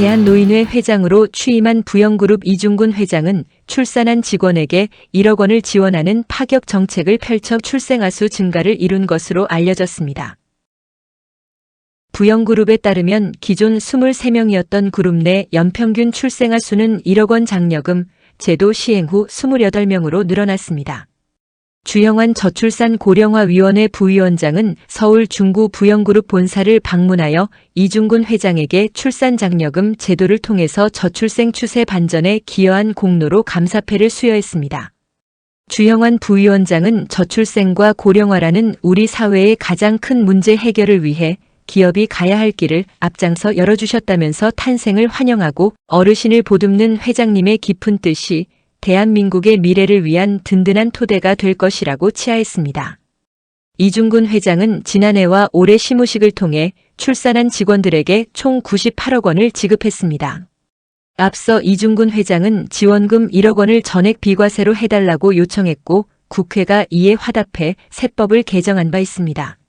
대한노인회 회장으로 취임한 부영그룹 이중근 회장은 출산한 직원에게 1억 원을 지원하는 파격 정책을 펼쳐 출생아수 증가를 이룬 것으로 알려졌습니다. 부영그룹에 따르면 기존 23명이었던 그룹 내 연평균 출생아 수는 1억 원 장려금 제도 시행 후 28명으로 늘어났습니다. 주영환 저출산 고령화위원회 부위원장은 서울 중구 부영그룹 본사를 방문하여 이중근 회장에게 출산 장려금 제도를 통해서 저출생 추세 반전에 기여한 공로로 감사패를 수여했습니다. 주영환 부위원장은 저출생과 고령화라는 우리 사회의 가장 큰 문제 해결을 위해 기업이 가야 할 길을 앞장서 열어주셨다면서 탄생을 환영하고 어르신을 보듬는 회장님의 깊은 뜻이 대한민국의 미래를 위한 든든한 토대가 될 것이라고 치하했습니다. 이중근 회장은 지난해와 올해 시무식을 통해 출산한 직원들에게 총 98억 원을 지급했습니다. 앞서 이중근 회장은 지원금 1억 원을 전액 비과세로 해달라고 요청했고 국회가 이에 화답해 세법을 개정한 바 있습니다.